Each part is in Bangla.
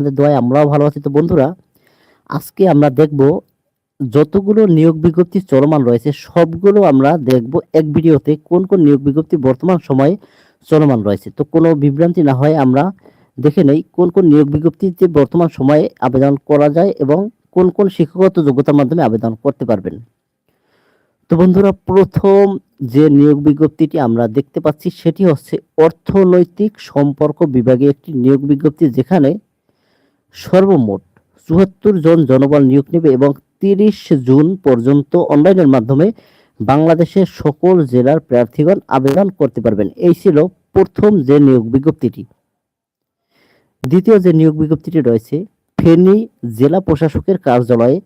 আপনাদের দোয়ায় আমরাও ভালো আছি। তো বন্ধুরা, আজকে আমরা দেখব যতগুলো নিয়োগ বিজ্ঞপ্তি চলমান রয়েছে, সবগুলো আমরা দেখব এক ভিডিওতে কোন কোন নিয়োগ বিজ্ঞপ্তি বর্তমান সময়ে চলমান রয়েছে। তো কোনো বিভ্রান্তি না হয়, আমরা দেখে নেই কোন কোন নিয়োগ বিজ্ঞপ্তিতে বর্তমান সময়ে আবেদন করা যায় এবং কোন কোন শিক্ষাগত যোগ্যতার মাধ্যমে আবেদন করতে পারবেন। তো বন্ধুরা, প্রথম যে নিয়োগ বিজ্ঞপ্তিটি আমরা দেখতে পাচ্ছি, সেটি হচ্ছে অর্থনৈতিক সম্পর্ক বিভাগে একটি নিয়োগ বিজ্ঞপ্তি, যেখানে সর্বমোট চুয়াত্তর জন জনবল নিয়োগ নেবে এবং তিরিশ জুন পর্যন্ত অনলাইনের মাধ্যমে বাংলাদেশের সকল জেলার প্রার্থীগণ আবেদন করতে পারবেন। এই ছিল প্রথম যে নিয়োগ বিজ্ঞপ্তিটি। দ্বিতীয় যে নিয়োগ বিজ্ঞপ্তিটি রয়েছে, ফেনী জেলা প্রশাসকের কার্যালয়ে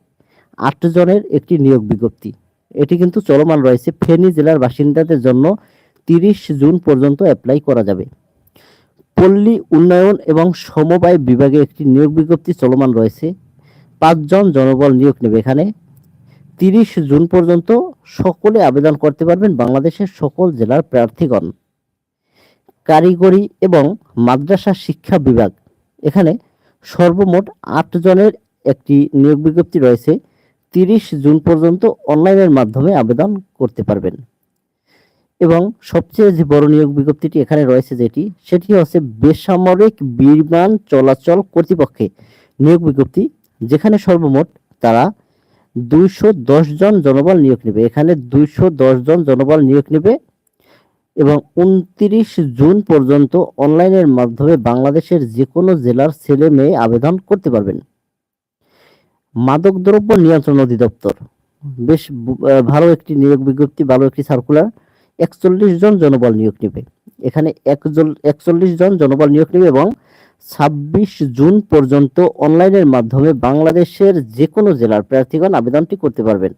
আট জনের একটি নিয়োগ বিজ্ঞপ্তি। এটি কিন্তু চলমান রয়েছে। ফেনী জেলার বাসিন্দাদের জন্য তিরিশ জুন পর্যন্ত অ্যাপ্লাই করা যাবে। পল্লী উন্নয়ন এবং সমবায় বিভাগে একটি নিয়োগ বিজ্ঞপ্তি চলমান রয়েছে। পাঁচজন জনবল নিয়োগ নেবে এখানে। তিরিশ জুন পর্যন্ত সকলে আবেদন করতে পারবেন বাংলাদেশের সকল জেলার প্রার্থীগণ। কারিগরি এবং মাদ্রাসা শিক্ষা বিভাগ। এখানে সর্বমোট আট জনের একটি নিয়োগ বিজ্ঞপ্তি রয়েছে। তিরিশ জুন পর্যন্ত অনলাইনের মাধ্যমে আবেদন করতে পারবেন। এবং সবচেয়ে যে বড় নিয়োগ বিজ্ঞপ্তিটি এখানে রয়েছে যেটি, সেটি হচ্ছে বেসামরিক বিমান চলাচল কর্তৃপক্ষে নিয়োগ বিজ্ঞপ্তি, যেখানে সর্বমোট তারা দুইশো দশ জন জনবল নিয়োগ নেবে। এখানে দুইশো দশ জন জনবল নিয়োগ নেবে এবং উনত্রিশ জুন পর্যন্ত অনলাইনের মাধ্যমে বাংলাদেশের যে কোনো জেলার ছেলে মেয়ে আবেদন করতে পারবেন। মাদকদ্রব্য নিয়ন্ত্রণ অধিদপ্তর। বেশ ভালো একটি নিয়োগ বিজ্ঞপ্তি, ভালো একটি সার্কুলার একচল্লিশ জন জনবল নিয়োগ নেবে। এখানে একচল্লিশ জন জনবল নিয়োগ নেবে এবং ছাব্বিশ জুন পর্যন্ত অনলাইনের মাধ্যমে বাংলাদেশের যে কোনো জেলার প্রার্থীগণ আবেদনটি করতে পারবেন।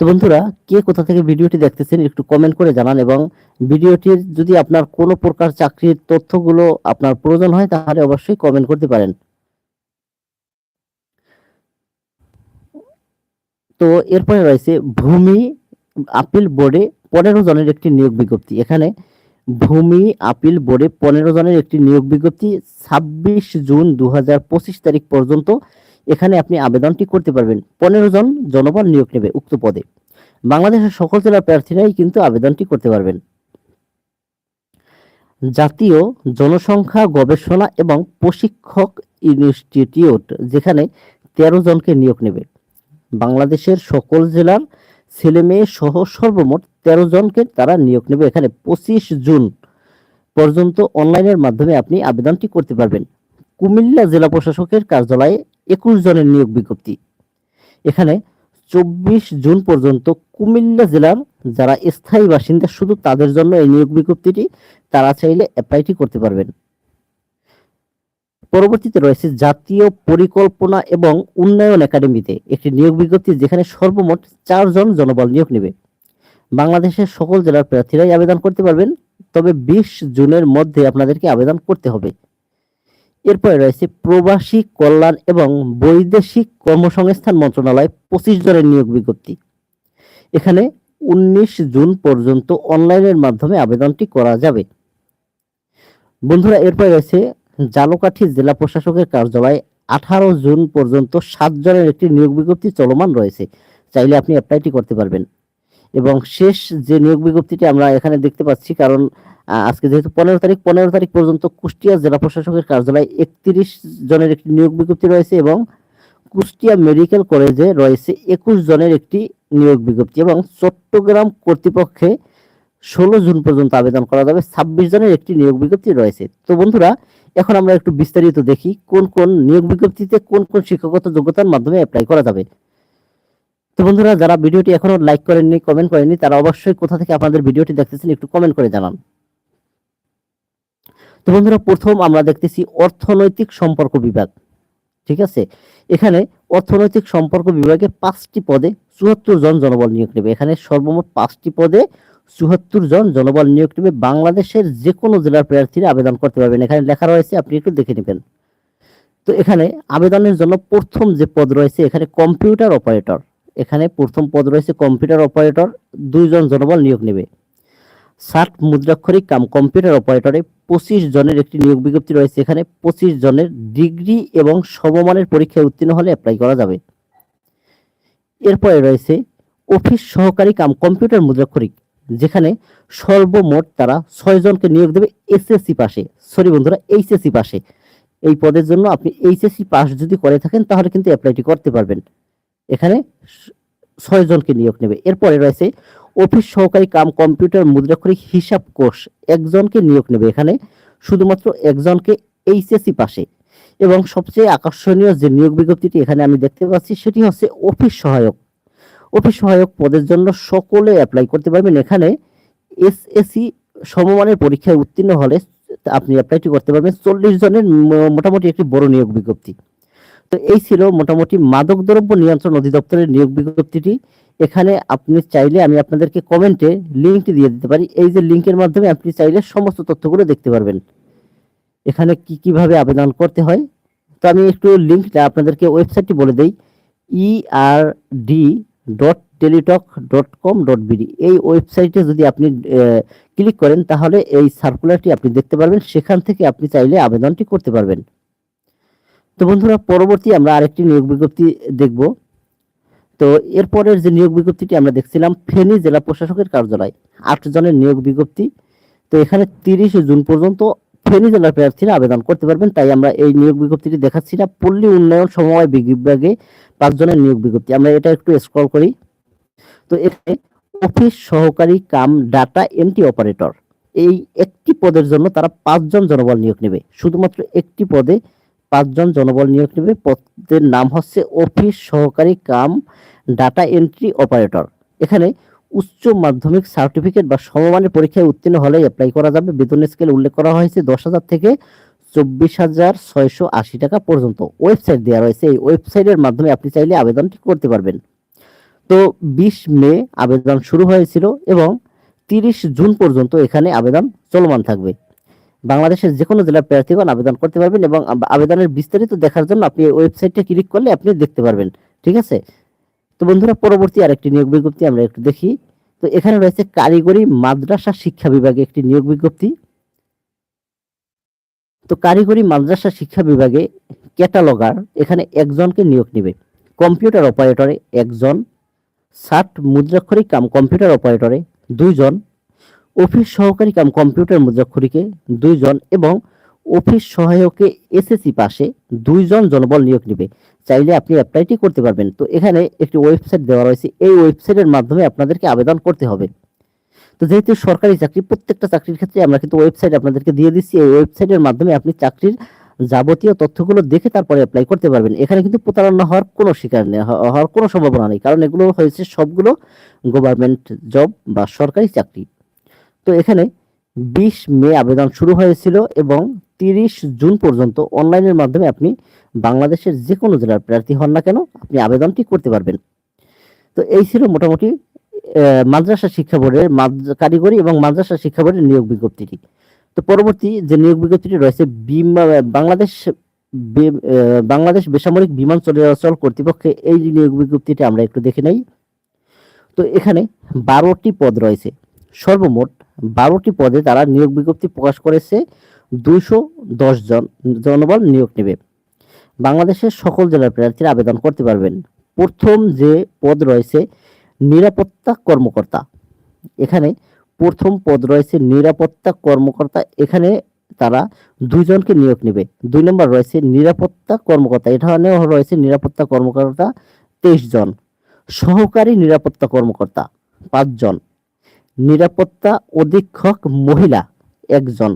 তো বন্ধুরা, কে কোথা থেকে ভিডিওটি দেখতেছেন একটু কমেন্ট করে জানান এবং ভিডিওটির যদি আপনার কোনো প্রকার চাকরির তথ্যগুলো আপনার প্রয়োজন হয় তাহলে অবশ্যই কমেন্ট করতে পারেন। তো এরপরে রয়েছে ভূমি আপিল বোর্ডে পনেরো জনের একটি নিয়োগ বিজ্ঞপ্তি। এখানে ভূমি আপিল বোর্ডে পনেরো জনের একটি নিয়োগ বিজ্ঞপ্তি ছাব্বিশ জুন দু পঁচিশ তারিখ পর্যন্ত এখানে আপনি আবেদনটি করতে পারবেন। পনেরো জন জনবল নিয়োগ নেবে উক্ত পদে। বাংলাদেশের সকল জেলার প্রার্থীরাই কিন্তু আবেদনটি করতে পারবেন। জাতীয় জনসংখ্যা গবেষণা এবং প্রশিক্ষক ইনস্টিটিউট, যেখানে তেরো জনকে নিয়োগ নেবে। বাংলাদেশের সকল জেলার ছেলে মেয়ে সহ সর্বমোট তেরো জনকে তারা নিয়োগ নেবে। এখানে পঁচিশ জুন পর্যন্ত অনলাইনের মাধ্যমে আপনি আবেদনটি করতে পারবেন। কুমিল্লা জেলা প্রশাসকের কার্যালয়ে একুশ জনের নিয়োগ বিজ্ঞপ্তি। এখানে চব্বিশ জুন পর্যন্ত কুমিল্লা জেলার যারা স্থায়ী বাসিন্দা, শুধু তাদের জন্য এই নিয়োগ বিজ্ঞপ্তিটি তারা চাইলে অ্যাপ্লাইটি করতে পারবেন। পরবর্তীতে রয়েছে জাতীয় পরিকল্পনা এবং উন্নয়ন একাডেমিতে একটি নিয়োগ বিজ্ঞপ্তি যেখানে সর্বমোট চারজন জনবল নিয়োগ নেবে। বাংলাদেশের সকল জেলার প্রার্থীরাই আবেদন করতে পারবেন, তবে বিশ জুনের মধ্যে আপনাদেরকে আবেদন করতে হবে। এরপরে রয়েছে প্রবাসী কল্যাণ এবং বৈদেশিক কর্মসংস্থান মন্ত্রণালয় পঁচিশ জনের নিয়োগ বিজ্ঞপ্তি। এখানে উনিশ জুন পর্যন্ত অনলাইনের মাধ্যমে আবেদনটি করা যাবে। বন্ধুরা, এরপরে রয়েছে জালকাঠি জেলা প্রশাসকের কার্যালয়ে আঠারো জুন পর্যন্ত সাত জনের একটি নিয়োগ বিজ্ঞপ্তি চলমান রয়েছে। চাইলে আপনি অ্যাপ্লাইটি করতে পারবেন। এবং শেষ যে নিয়োগ বিজ্ঞপ্তিটি আমরা এখানে দেখতে পাচ্ছি, কারণ আজকে যেহেতু পনেরো তারিখ পনেরো তারিখ পর্যন্ত কুষ্টিয়া জেলা প্রশাসকের কার্যালয়ে একত্রিশ জনের একটি নিয়োগ বিজ্ঞপ্তি রয়েছে এবং কুষ্টিয়া মেডিকেল কলেজে রয়েছে একুশ জনের একটি নিয়োগ বিজ্ঞপ্তি এবং চট্টগ্রাম কর্তৃপক্ষে ষোলো জুন পর্যন্ত আবেদন করা যাবে। ছাব্বিশ জনের একটি নিয়োগ বিজ্ঞপ্তি রয়েছে। তো বন্ধুরা এখন আমরা একটু বিস্তারিত দেখি কোন কোন নিয়োগ বিজ্ঞপ্তিতে কোন কোন শিক্ষাগত যোগ্যতার মাধ্যমে অ্যাপ্লাই করা যাবে। তো বন্ধুরা, যারা ভিডিওটি এখনও লাইক করেননি কমেন্ট করেননি, তারা অবশ্যই কোথা থেকে আপনাদের ভিডিওটি দেখতেছেন একটু কমেন্ট করে জানান। তো বন্ধুরা, প্রথম আমরা দেখতেছি অর্থনৈতিক সম্পর্ক বিভাগ, ঠিক আছে? এখানে অর্থনৈতিক সম্পর্ক বিভাগে পাঁচটি পদে চুয়াত্তর জন জনবল নিয়োগ নেবে। এখানে সর্বমোট পাঁচটি পদে চুয়াত্তর জন জনবল নিয়োগ নেবে বাংলাদেশের যে কোনো জেলার প্রার্থীরা আবেদন করতে পারবেন। এখানে লেখা রয়েছে, আপনি একটু দেখে নেবেন। তো এখানে আবেদনের জন্য প্রথম যে পদ রয়েছে, এখানে কম্পিউটার অপারেটর। এখানে প্রথম পদ রয়েছে কম্পিউটার অপারেটর, দুইজন জনবল নিয়োগ নেবে। ষাট মুদ্রাক্ষরিক কাম, কম্পিউটার অপারেটরে পঁচিশ জনের একটি নিয়োগ বিজ্ঞপ্তি রয়েছে। এখানে পঁচিশ জনের ডিগ্রি এবং সমমানের পরীক্ষায় উত্তীর্ণ হলে অ্যাপ্লাই করা যাবে। এরপরে রয়েছে অফিস সহকারী কাম, কম্পিউটার মুদ্রাক্ষরিক। যেখানে সর্বমোট তারা ছয় জনকে নিয়োগ দেবে এসএসসি পাশে। সরি বন্ধুরা, এইচএসসি পাশে। এই পদের জন্য আপনি এইচএসসি পাস যদি করে থাকেন, তাহলে কিন্তু অ্যাপ্লাইটি করতে পারবেন। এখানে স- ছয় জনকে নিয়োগ নেবে। এরপরে রয়েছে অফিস সহকারী কাম কম্পিউটার মুদ্রাক্ষরিক হিসাব কোষ। একজনকে নিয়োগ নেবে এখানে শুধুমাত্র একজনকে এইচএসসি পাশে। এবং সবচেয়ে আকর্ষণীয় যে নিয়োগ বিজ্ঞপ্তিটি এখানে আমি দেখতে পাচ্ছি, সেটি হচ্ছে অফিস সহায়ক। অফিস সহায়ক পদের জন্য সকলে অ্যাপ্লাই করতে পারবেন। এখানে এসএসসি সমমানের পরীক্ষায় উত্তীর্ণ হলে আপনি অ্যাপ্লাইটি করতে পারবেন। চল্লিশ জনের মোটামুটি একটি বড় নিয়োগ বিজ্ঞপ্তি। তো এই ছিল মোটামুটি মাদকদ্রব্য নিয়ন্ত্রণ অধিদপ্তরের নিয়োগ বিজ্ঞপ্তিটি। এখানে আপনি চাইলে আমি আপনাদেরকে কমেন্টে লিঙ্কটি দিয়ে দিতে পারি। এই যে লিঙ্কের মাধ্যমে আপনি চাইলে সমস্ত তথ্যগুলো দেখতে পারবেন। এখানে কি, কীভাবে আবেদন করতে হয়? তো আমি একটু লিঙ্কটা আপনাদেরকে ওয়েবসাইটটি বলে দেই। E ERD dot Teletalk dot com dot BD এই ওয়েবসাইটে যদি আপনি ক্লিক করেন, তাহলে এই সার্কুলারটি আপনি দেখতে পারবেন। সেখান থেকে আপনি চাইলে আবেদনটি করতে পারবেন। তো বন্ধুরা, পরবর্তী আমরা আরেকটি নিয়োগ বিজ্ঞপ্তি দেখব। তো এরপরের যে নিয়োগ বিজ্ঞপ্তিটি আমরা দেখছিলাম, ফেনী জেলা প্রশাসকের কার্যালয় আট জনের নিয়োগ বিজ্ঞপ্তি। তো এখানে তিরিশে জুন পর্যন্ত ফেনী জেলার প্রার্থীরা আবেদন করতে পারবেন, তাই আমরা এই নিয়োগ বিজ্ঞপ্তিটি দেখাচ্ছি না। পল্লী উন্নয়ন সমবায় বিভাগে পাঁচজনের নিয়োগ বিজ্ঞপ্তি। আমরা এটা একটু স্ক্রল করি। তো এখানে অফিস সহকারী কাম ডাটা এন্ট্রি অপারেটর। এই একটি পদের জন্য তারা পাঁচজন জনবল নিয়োগ নেবে। শুধুমাত্র একটি পদে পাঁচজন জনবল নিয়োগ নেবে। পদের নাম হচ্ছে অফিস সহকারী কাম ডাটা এন্ট্রি অপারেটর। এখানে উচ্চ মাধ্যমিক সার্টিফিকেট বা সমমানের পরীক্ষায় উত্তীর্ণ হলে অ্যাপ্লাই করা যাবে। বেতন স্কেল উল্লেখ করা হয়েছে দশ হাজার থেকে চব্বিশ হাজার ছয়শো আশি টাকা পর্যন্ত। ওয়েবসাইট দেওয়া রয়েছে। এই ওয়েবসাইটের মাধ্যমে আপনি চাইলে আবেদনটি করতে পারবেন। তো বিশ মে আবেদন শুরু হয়েছিল এবং তিরিশ জুন পর্যন্ত এখানে আবেদন চলমান থাকবে। বাংলাদেশের যে কোনো জেলার প্রার্থীগণ আবেদন করতে পারবেন এবং আবেদনের বিস্তারিত দেখার জন্য আপনি এই ওয়েবসাইটে ক্লিক করলে আপনি দেখতে পারবেন। ঠিক আছে? তো বন্ধুরা, পরবর্তী আরেকটি নিয়োগ বিজ্ঞপ্তি আমরা একটু দেখি। তো এখানে রয়েছে কারিগরি মাদ্রাসা শিক্ষা বিভাগে একটি নিয়োগ বিজ্ঞপ্তি। তো কারিগরি মাদ্রাসা শিক্ষা বিভাগে ক্যাটালগার, এখানে একজনকে নিয়োগ নেবে। কম্পিউটার অপারেটরে একজন ষাট মুদ্রাক্ষরিক কাম কম্পিউটার অপারেটরে দুইজন, অফিস সহকারী কাম কম্পিউটার মুদ্রাক্ষরিকে দুইজন এবং অফিস সহায়কে এসএসসি পাশে দুইজন জনবল নিয়োগ নেবে। চাইলে আপনি অ্যাপ্লাইটি করতে পারবেন। তো এখানে একটি ওয়েবসাইট দেওয়া রয়েছে। এই ওয়েবসাইটের মাধ্যমে আপনাদেরকে আবেদন করতে হবে। তো যেহেতু সরকারি চাকরি, প্রত্যেকটা চাকরির ক্ষেত্রে আমরা কিন্তু ওয়েবসাইট আপনাদেরকে দিয়ে দিচ্ছি। এই ওয়েবসাইটের মাধ্যমে আপনি চাকরির যাবতীয় তথ্যগুলো দেখে তারপরে অ্যাপ্লাই করতে পারবেন। এখানে কিন্তু প্রতারণা হওয়ার কোনো শিকার নেই হওয়ার কোনো সম্ভাবনা নেই। কারণ এগুলো হয়েছে সবগুলো গভর্নমেন্ট জব বা সরকারি চাকরি। তো এখানে বিশ মে আবেদন শুরু হয়েছিল এবং তিরিশ জুন পর্যন্ত অনলাইনের মাধ্যমে আপনি বাংলাদেশের যে কোনো জেলার প্রার্থী হন না কেন, আপনি আবেদনটি করতে পারবেন। তো এই ছিল মোটামুটি মাদ্রাসা শিক্ষা বোর্ডের কারিগরি এবং মাদ্রাসা শিক্ষা বোর্ডের নিয়োগ বিজ্ঞপ্তিটি। তো পরবর্তী যে নিয়োগ বিজ্ঞপ্তিটি রয়েছে বাংলাদেশ বাংলাদেশ বেসামরিক বিমান চলাচল কর্তৃপক্ষে এই নিয়োগ বিজ্ঞপ্তিটি আমরা একটু দেখে নেই। তো এখানে বারোটি পদ রয়েছে। সর্বমোট বারোটি পদে তারা নিয়োগ বিজ্ঞপ্তি প্রকাশ করেছে, দুইশো দশ জন জনবল নিয়োগ নেবে। বাংলাদেশের সকল জেলার প্রার্থীরা আবেদন করতে পারবেন। প্রথম যে পদ রয়েছে, নিরাপত্তা কর্মকর্তা। এখানে প্রথম পদ রয়েছে, নিরাপত্তা কর্মকর্তা। এখানে তারা দুইজনকে নিয়োগ নেবে। দুই নম্বর রয়েছে, নিরাপত্তা কর্মকর্তা। এখানেও রয়েছে, নিরাপত্তা কর্মকর্তা তেইশ জন। সহকারী নিরাপত্তা কর্মকর্তা পাঁচজন। নিরাপত্তা অধীক্ষক মহিলা একজন,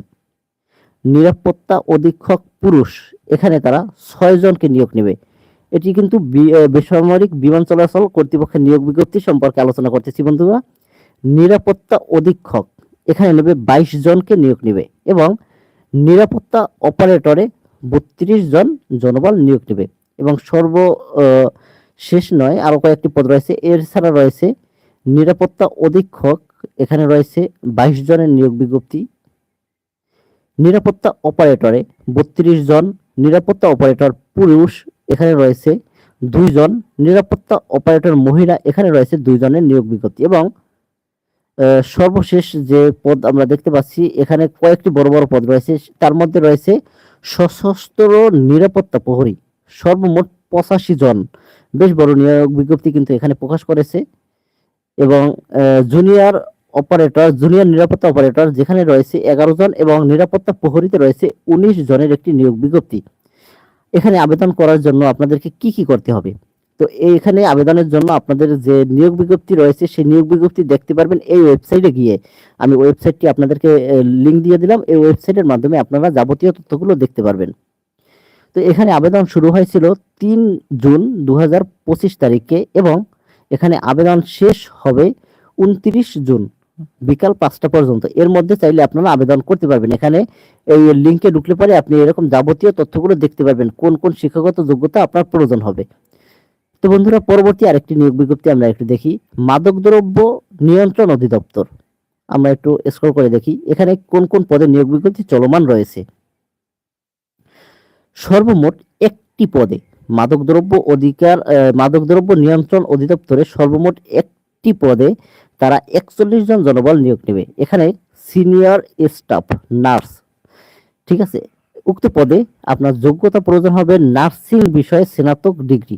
নিরাপত্তা অধীক্ষক পুরুষ। এখানে তারা ছয় জনকে নিয়োগ নেবে। এটি কিন্তু বেসামরিক বিমান চলাচল কর্তৃপক্ষের নিয়োগ বিজ্ঞপ্তি সম্পর্কে আলোচনা করতেছি বন্ধুরা। নিরাপত্তা অধীক্ষক, এখানে নেবে বাইশ জনকে নিয়োগ নেবে এবং নিরাপত্তা অপারেটরে বত্রিশ জন জনবল নিয়োগ নেবে। এবং সর্ব শেষ নয় আরও কয়েকটি পদ রয়েছে। এর ছাড়া রয়েছে নিরাপত্তা অধীক্ষক এখানে রয়েছে বাইশ জনের নিয়োগ বিজ্ঞপ্তি। নিরাপত্তা অপারেটরে বত্রিশ জন নিরাপত্তা অপারেটর পুরুষ এখানে রয়েছে দুইজন নিরাপত্তা অপারেটর মহিলা এখানে রয়েছে দুইজনের নিয়োগ বিজ্ঞপ্তি এবং সর্বশেষ যে পদ আমরা দেখতে পাচ্ছি, এখানে কয়েকটি বড় বড় পদ রয়েছে, তার মধ্যে রয়েছে সশস্ত্র নিরাপত্তা প্রহরী, সর্বমোট পঁচাশি জন। বেশ বড় নিয়োগ বিজ্ঞপ্তি কিন্তু এখানে প্রকাশ করেছে। এবং জুনিয়র অপারেটর জুনিয়র নিরাপত্তা অপারেটর যেখানে রয়েছে এগারো জন এবং নিরাপত্তা প্রহরীতে রয়েছে উনিশ জনের একটি নিয়োগ বিজ্ঞপ্তি। এখানে আবেদন করার জন্য আপনাদেরকে কি কি করতে হবে? তো এখানে আবেদনের জন্য আপনাদের যে নিয়োগ বিজ্ঞপ্তি রয়েছে, সেই নিয়োগ বিজ্ঞপ্তি দেখতে পারবেন এই ওয়েবসাইটে গিয়ে। আমি ওয়েবসাইটটি আপনাদেরকে লিঙ্ক দিয়ে দিলাম। এই ওয়েবসাইটের মাধ্যমে আপনারা যাবতীয় তথ্যগুলো দেখতে পারবেন। তো এখানে আবেদন শুরু হয়েছিল তিন জুন দু হাজার পঁচিশ তারিখে এবং এখানে আবেদন শেষ হবে উনত্রিশ জুন, বিকাল পাঁচটা পর্যন্ত। এর মধ্যে চাইলে আপনারা আবেদন করতে পারবেন। এখানে এই লিঙ্কে ঢুকলে পরে আপনি এরকম যাবতীয় তথ্যগুলো দেখতে পারবেন, কোন কোন শিক্ষাগত যোগ্যতা আপনার প্রয়োজন হবে। তো বন্ধুরা, পরবর্তী আরেকটি নিয়োগ বিজ্ঞপ্তি আমরা একটু দেখি। মাদকদ্রব্য নিয়ন্ত্রণ অধিদপ্তর। আমরা একটু স্ক্রল করে দেখি। এখানে কোন কোন পদে নিয়োগ বিজ্ঞপ্তি চলমান রয়েছে? সর্বমোট একটি পদে মাদকদ্রব্য অধিকার মাদকদ্রব্য নিয়ন্ত্রণ অধিদপ্তরে সর্বমোট একটি পদে তারা একচল্লিশ জন জনবল নিয়োগ নেবে। এখানে সিনিয়র স্টাফ, নার্স, ঠিক আছে? উক্ত পদে আপনার যোগ্যতা প্রয়োজন হবে নার্সিং বিষয়ে স্নাতক ডিগ্রি।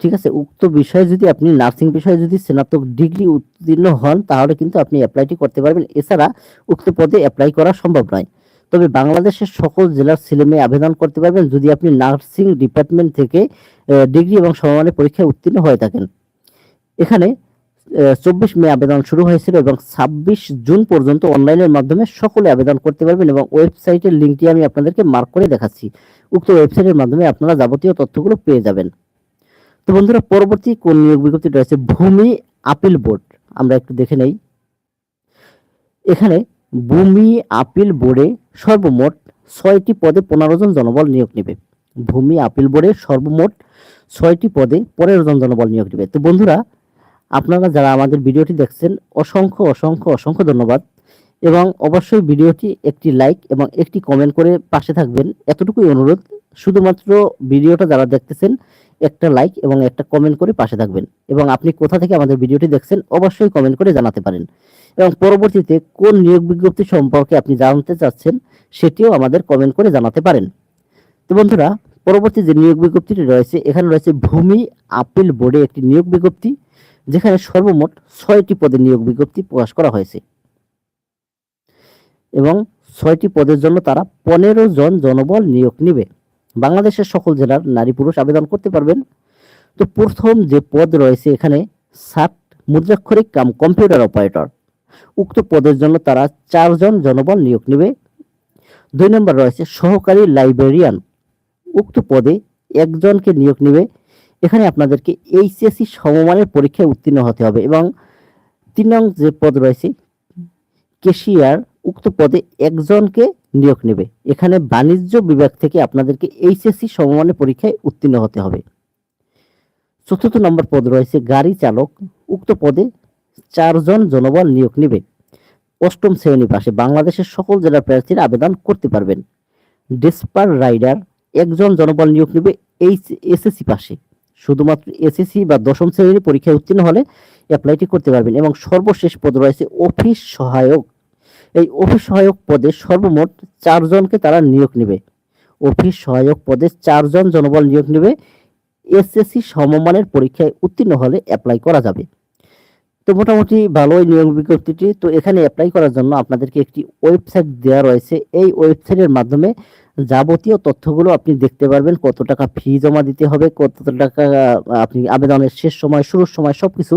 ঠিক আছে? উক্ত বিষয়ে যদি আপনি নার্সিং বিষয়ে যদি স্নাতক ডিগ্রি উত্তীর্ণ হন, তাহলে কিন্তু আপনি অ্যাপ্লাইটি করতে পারবেন। এছাড়া উক্ত পদে অ্যাপ্লাই করা সম্ভব নয়। তবে বাংলাদেশের সকল জেলার ছেলেমেয়ে আবেদন করতে পারবেন যদি আপনি নার্সিং ডিপার্টমেন্ট থেকে ডিগ্রি এবং সমমানের পরীক্ষায় উত্তীর্ণ হয়ে থাকেন। এখানে চব্বিশ মে আবেদন শুরু হয়েছিল এবং ছাব্বিশ জুন পর্যন্ত অনলাইনের মাধ্যমে সকলে আবেদন করতে পারবেন এবং ওয়েবসাইটের লিঙ্কটি আমি আপনাদেরকে মার্ক করে দেখাচ্ছি। উক্ত ওয়েবসাইটের মাধ্যমে আপনারা যাবতীয় তথ্যগুলো পেয়ে যাবেন। তো বন্ধুরা, পরবর্তী কোন নিয়োগ বিজ্ঞপ্তি রয়েছে? ভূমি আপিল বোর্ড। আমরা একটু দেখে নেই। এখানে ভূমি আপিল বোর্ডে সর্বমোট ছয়টি পদে পনেরো জন জনবল নিয়োগ নেবে। ভূমি আপিল বোর্ডে সর্বমোট ছয়টি পদে পনেরো জন জনবল নিয়োগ নেবে। তো বন্ধুরা, আপনারা যারা আমাদের ভিডিওটি দেখছেন, অসংখ্য অসংখ্য অসংখ্য ধন্যবাদ এবং অবশ্যই ভিডিওটি একটি লাইক এবং একটি কমেন্ট করে পাশে থাকবেন। এতটুকুই অনুরোধ, শুধুমাত্র ভিডিওটা যারা দেখতেছেন, একটা লাইক এবং একটা কমেন্ট করে পাশে থাকবেন। এবং আপনি কোথা থেকে আমাদের ভিডিওটি দেখছেন, অবশ্যই কমেন্ট করে জানাতে পারেন। এবং পরবর্তীতে কোন নিয়োগ বিজ্ঞপ্তি সম্পর্কে আপনি জানতে চাচ্ছেন, সেটিও আমাদের কমেন্ট করে জানাতে পারেন। তো বন্ধুরা, পরবর্তী যে নিয়োগ বিজ্ঞপ্তিটি রয়েছে, এখানে রয়েছে ভূমি আপিল বোর্ডে একটি নিয়োগ বিজ্ঞপ্তি, যেখানে সর্বমোট ছয়টি পদে নিয়োগ বিজ্ঞপ্তি প্রকাশ করা হয়েছে। এবং ছয়টি পদের জন্য তারা পনেরো জন জনবল নিয়োগ নেবে। বাংলাদেশের সকল জেলার নারী পুরুষ আবেদন করতে পারবেন। তো প্রথম যে পদ রয়েছে এখানে সাত মুদ্রাক্ষরিক কাম কম্পিউটার অপারেটর। উক্ত পদের জন্য তারা চারজন জনবল নিয়োগ নেবে। দুই নম্বর রয়েছে সহকারী লাইব্রেরিয়ান। উক্ত পদে একজনকে নিয়োগ নেবে। এখানে আপনাদেরকে এইচএসসি সমমানের পরীক্ষায় উত্তীর্ণ হতে হবে এবং তিন নং যে পদ রয়েছে কেশিয়ার উক্ত পদে একজনকে নিয়োগ নেবে। এখানে বাণিজ্য বিভাগ থেকে আপনাদেরকে এইচএসসি সমমানের পরীক্ষায় উত্তীর্ণ হতে হবে। চতুর্থ নম্বর পদ রয়েছে গাড়ি চালক। উক্ত পদে চারজন জনবল নিয়োগ নেবে। অষ্টম শ্রেণি পাশে বাংলাদেশের সকল জেলার প্রার্থীরা আবেদন করতে পারবেন। ডেসপার রাইডার, একজন জনবল নিয়োগ নেবে এইচ, এসএসসি পাশে। শুধুমাত্র এসএসসি বা দশম শ্রেণির পরীক্ষায় উত্তীর্ণ হলে অ্যাপ্লাইটি করতে পারবেন এবং সর্বশেষ পদ রয়েছে অফিস সহায়ক। এই অফিস সহায়ক পদে সর্বমোট চারজনকে তারা নিয়োগ নেবে। অফিস সহায়ক পদে চারজন জনবল নিয়োগ নেবে। এসএসসি সমমানের পরীক্ষায় উত্তীর্ণ হলে অ্যাপ্লাই করা যাবে। তো মোটামুটি ভালোই নিয়োগ বিজ্ঞপ্তিটি। তো এখানে অ্যাপ্লাই করার জন্য আপনাদেরকে একটি ওয়েবসাইট দেওয়া রয়েছে। এই ওয়েবসাইটের মাধ্যমে যাবতীয় তথ্যগুলো আপনি দেখতে পারবেন। কত টাকা ফি জমা দিতে হবে কত টাকা আপনি আবেদনের শেষ সময় শুরুর সময় সব কিছু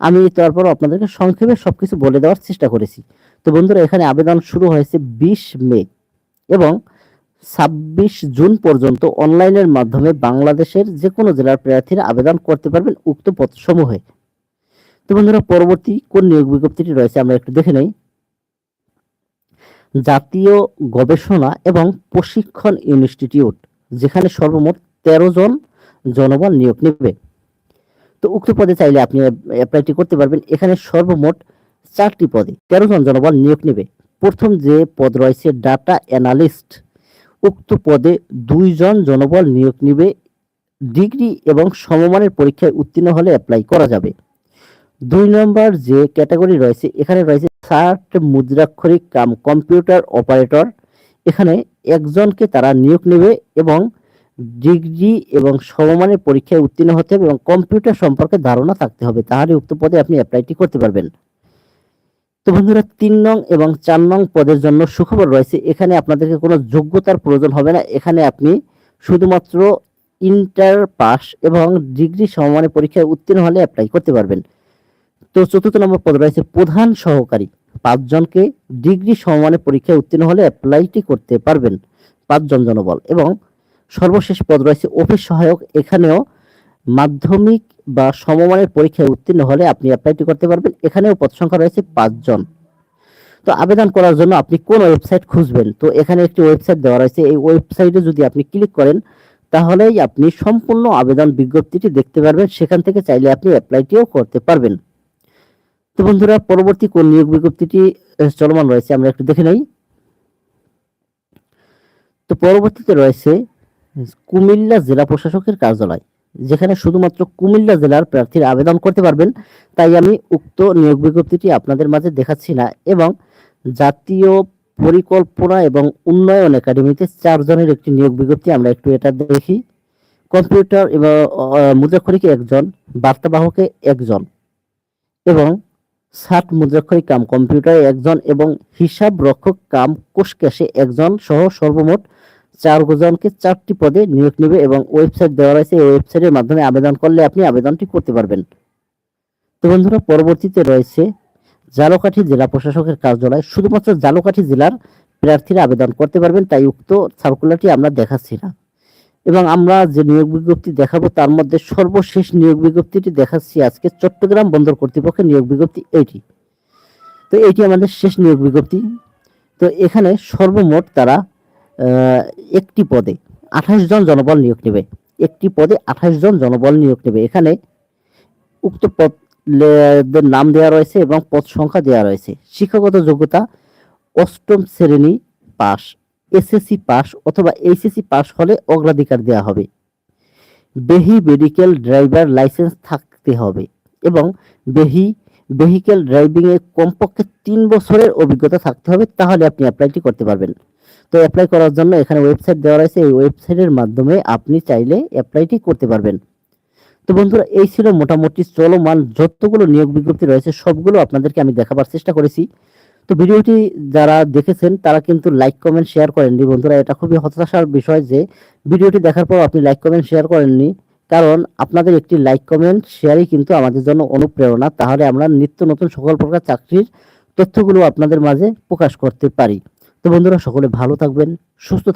আমি তারপর আপনাদেরকে সংক্ষেপে সব কিছু বলে দেওয়ার চেষ্টা করেছি। তো বন্ধুরা এখানে আবেদন শুরু হয়েছে বিশ মে এবং ছাব্বিশ জুন পর্যন্ত অনলাইনের মাধ্যমে বাংলাদেশের যে কোনো জেলার প্রার্থীরা আবেদন করতে পারবেন উক্ত পদসমূহে। তো বন্ধুরা, পরবর্তী কোন নিয়োগ বিজ্ঞপ্তিটি রয়েছে আমরা একটু দেখে নেই। জাতীয় গবেষণা এবং প্রশিক্ষণ ইনস্টিটিউট, যেখানে সর্বমোট তেরো জন জনবল নিয়োগ নেবে। তো উক্ত পদে চাইলে আপনি অ্যাপ্লাইটি করতে পারবেন। এখানে সর্বমোট চারটি পদে তেরো জন জনবল নিয়োগ নেবে। প্রথম যে পদ রয়েছে ডাটা অ্যানালিস্ট উক্ত পদে দুইজন জনবল নিয়োগ নেবে। ডিগ্রি এবং সমমানের পরীক্ষায় উত্তীর্ণ হলে অ্যাপ্লাই করা যাবে। দুই নম্বর যে ক্যাটাগরি রয়েছে, এখানে রয়েছে ষাট মুদ্রাক্ষরিক কাম, কম্পিউটার অপারেটর। এখানে একজনকে তারা নিয়োগ নেবে এবং ডিগ্রি এবং সমমানের পরীক্ষায় উত্তীর্ণ হতে হবে এবং কম্পিউটার সম্পর্কে ধারণা থাকতে হবে। তাহলে উক্ত পদে আপনি অ্যাপ্লাইটি করতে পারবেন। তো বন্ধুরা, তিন নং এবং চার নং পদের জন্য সুখবর রয়েছে। এখানে আপনাদেরকে কোনো যোগ্যতার প্রয়োজন হবে না। এখানে আপনি শুধুমাত্র ইন্টার পাস এবং ডিগ্রি সমমানের পরীক্ষায় উত্তীর্ণ হলে অ্যাপ্লাই করতে পারবেন। তো চতুর্থ নম্বর পদ রয়েছে প্রধান সহকারী। পাঁচজনকে ডিগ্রি সমমানের পরীক্ষায় উত্তীর্ণ হলে অ্যাপ্লাইটি করতে পারবেন পাঁচজন জনবল এবং সর্বশেষ পদ রয়েছে অফিস সহায়ক। এখানেও মাধ্যমিক বা সমমানের পরীক্ষায় উত্তীর্ণ হলে আপনি অ্যাপ্লাইটি করতে পারবেন। এখানেও পদ সংখ্যা রয়েছে পাঁচজন। তো আবেদন করার জন্য আপনি কোন ওয়েবসাইট খুঁজবেন? তো এখানে একটি ওয়েবসাইট দেওয়া রয়েছে। এই ওয়েবসাইটে যদি আপনি ক্লিক করেন, তাহলেই আপনি সম্পূর্ণ আবেদন বিজ্ঞপ্তিটি দেখতে পারবেন। সেখান থেকে চাইলে আপনি অ্যাপ্লাইটিও করতে পারবেন। তো বন্ধুরা পরবর্তী কোন নিয়োগ বিজ্ঞপ্তিটি চলমান রয়েছে আমরা একটু দেখে নেই। তো পরবর্তীতে রয়েছে কুমিল্লা জেলা প্রশাসকের কার্যালয় যেখানে শুধুমাত্র কুমিল্লা জেলার প্রার্থীর আবেদন করতে পারবেন। তাই আমি উক্ত নিয়োগ বিজ্ঞপ্তিটি আপনাদের মাঝে দেখাচ্ছি না এবং জাতীয় পরিকল্পনা এবং উন্নয়ন একাডেমিতে চারজনের একটি নিয়োগ বিজ্ঞপ্তি আমরা একটু এটা দেখি। কম্পিউটার এবং আহ, মুদ্রাক্ষরিকে একজন বার্তাবাহকে একজন এবং ষাট মুদ্রাক্ষরিক কাম, কম্পিউটারে একজন এবং হিসাব রক্ষক কাম ক্যাশে একজন সহ সর্বমোট চার জনকে চারটি পদে নিয়োগ নেবে এবং ওয়েবসাইট দেওয়া রয়েছে। এই ওয়েবসাইটের মাধ্যমে আবেদন করলে আপনি আবেদনটি করতে পারবেন। তো বন্ধুরা, পরবর্তীতে রয়েছে জালকাঠি জেলা প্রশাসকের কার্যালয়। শুধুমাত্র জালকাঠি জেলার প্রার্থীরা আবেদন করতে পারবেন, তাই উক্ত সার্কুলারটি আমরা দেখাচ্ছি না। এবং আমরা যে নিয়োগ বিজ্ঞপ্তি দেখাবো, তার মধ্যে সর্বশেষ নিয়োগ বিজ্ঞপ্তিটি দেখাচ্ছি আজকে চট্টগ্রাম বন্দর কর্তৃপক্ষের নিয়োগ বিজ্ঞপ্তি এইটি। তো এইটি আমাদের শেষ নিয়োগ বিজ্ঞপ্তি। তো এখানে সর্বমোট তারা একটি পদে আঠাশ জন জনবল নিয়োগ নেবে। একটি পদে আঠাশ জন জনবল নিয়োগ নেবে। এখানে উক্ত পদ নাম দেওয়া রয়েছে এবং পদ সংখ্যা দেওয়া রয়েছে। শিক্ষাগত যোগ্যতা অষ্টম শ্রেণি পাস এসএসসি পাস অথবা এইচএসসি পাস হলে অগ্রাধিকার দেওয়া হবে। বেহি মেডিকেল ড্রাইভার লাইসেন্স থাকতে হবে এবং বেহি ভেহিকেল ড্রাইভিং এ কমপক্ষে তিন বছরের অভিজ্ঞতা থাকতে হবে, তাহলে আপনি অ্যাপ্লাইটি করতে পারবেন। তো অ্যাপ্লাই করার জন্য এখানে ওয়েবসাইট দেওয়া রয়েছে, এই ওয়েবসাইটের মাধ্যমে আপনি চাইলে অ্যাপ্লাইটি করতে পারবেন। তো বন্ধুরা, এই ছিল মোটামুটি চলমান যতগুলো নিয়োগ বিজ্ঞপ্তি রয়েছে, সবগুলো আপনাদেরকে আমি দেখাবার চেষ্টা করেছি। তো ভিডিওটি যারা দেখেছেন, তারা কিন্তু লাইক কমেন্ট শেয়ার করেননি বন্ধুরা। এটা খুবই হতাশার বিষয় যে ভিডিওটি দেখার পর আপনি লাইক কমেন্ট শেয়ার করেননি। কারণ আপনাদের একটি লাইক কমেন্ট শেয়ারই কিন্তু আমাদের জন্য অনুপ্রেরণা। তাহলে আমরা নিত্য নতুন সকল প্রকার চাকরির তথ্যগুলো আপনাদের মাঝে প্রকাশ করতে পারি। তো বন্ধুরা, সকলে ভালো থাকবেন, সুস্থ